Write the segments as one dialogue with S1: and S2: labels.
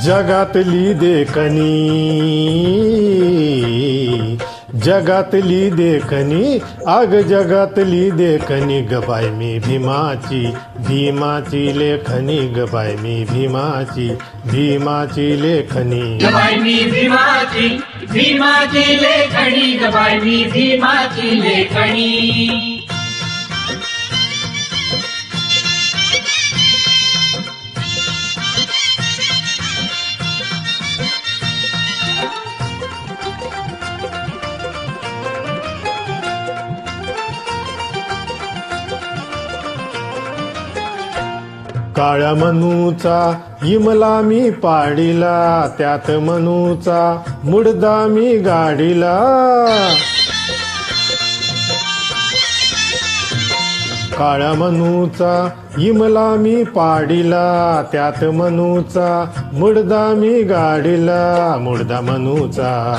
S1: जगातली देखणी जगातली देखणी आग जगातली देखणी गबाय मी भीमाची भीमाची लेखनी गबाय मी भीमाची भीमाची लेखनी.
S2: गबाय मी भीमाची भीमाची लेखणी गबाय मी भीमाची लेखणी
S1: काळ्या मनूचा इमला मी पाडिला त्यात मनूचा मुडदा मी गाडीला. काळ्या मनूचा इमला मी पाडिला त्यात मनूचा मुडदा मी गाडीला. मुडदा मनूचा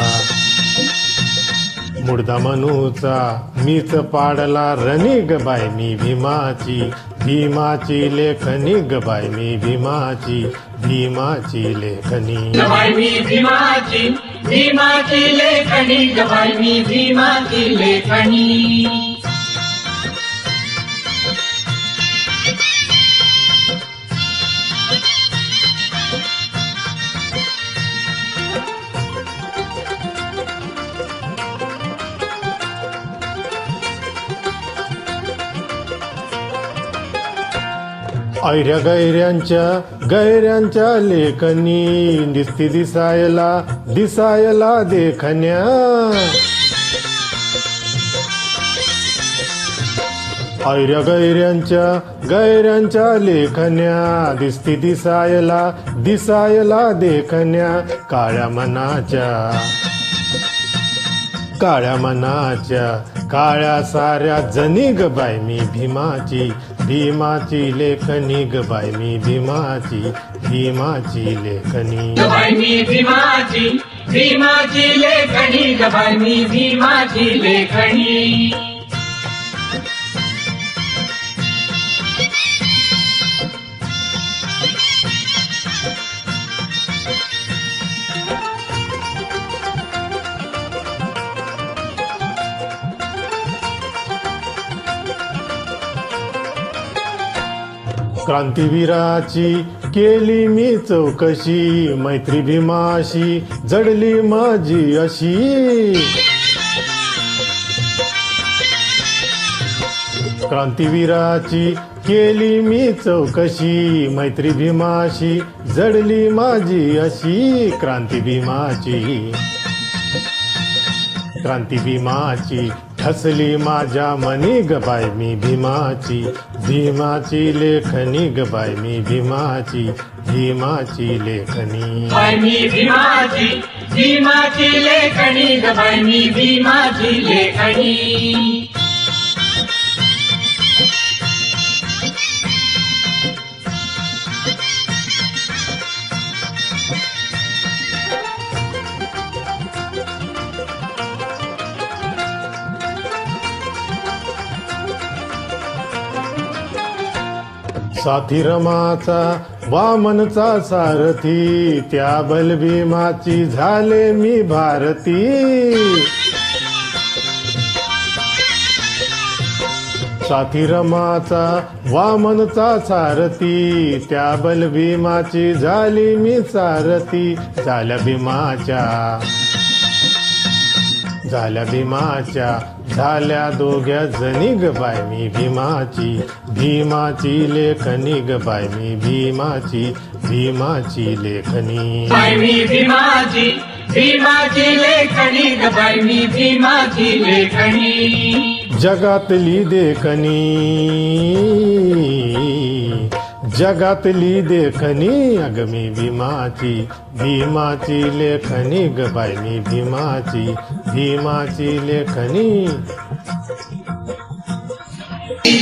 S1: मुडदा मनूचा मीच पाडला रणी बाय मी भीमाची. भीमाची लेखनी गबाय मी भीमाची भीमाची लेखनी.
S2: गबाय मी भीमाची भीमाची लेखनी गबाय मी भीमाची लेखनी.
S1: ऐऱ्या गैऱ्यांच्या गैऱ्यांच्या लेखनी दिसती दिसायला दिसायला देखण्या. ऐऱ्या गैऱ्यांच्या गैऱ्यांच्या लेखन्या दिसती दिसायला दिसायला देखण्या. काळ्या मनाच्या काळ्या मनाच्या काळ्या साऱ्या जनी बाई मी भीमाची. भीमाची लेखनी गबाय मी भीमाची भीमाची लेखनी
S2: गबाय मी भीमाची भीमाची लेखणी. गबाय मी भीमाची लेखनी
S1: क्रांतीवीराची केली मी चौकशी मैत्री भीमाशी जडली माझी अशी. क्रांतीवीराची केली मी चौकशी मैत्री भीमाशी जडली माझी अशी. क्रांती भीमाची. क्रांती भीमाची ठसली माझ्या मनी गबाय मी भीमाची. भीमाची लेखनी गबाय मी भीमाची भीमाची लेखनी.
S2: गबाय मी भीमाची भीमाची लेखणी गबाय मी भीमाची लेखणी
S1: साथी रमाचा वामनचा सारथी त्या बलभीमाची झाले मी भारती. साथी रमाचा वामनचा सारथी त्या बलभीमाची झाली मी सारथी झाल्या भीमाच्या. झाल्या भीमाच्या झाल्या दोघ्या जणी गबाय मी भीमाची. भीमाची लेखनी गबाय मी भीमाची भीमाची लेखनी
S2: गबाय मी भीमाची भीमाची मी भीमाची लेखणी.
S1: जगातली देखणी. जगातली देखणी अग मी भीमाची भीमाची लेखनी गबाय मी भीमाची भीमाची लेखनी.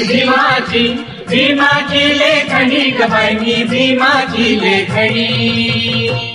S2: भीमाची भीमाची लेखणी गबाय मी भीमाची लेखणी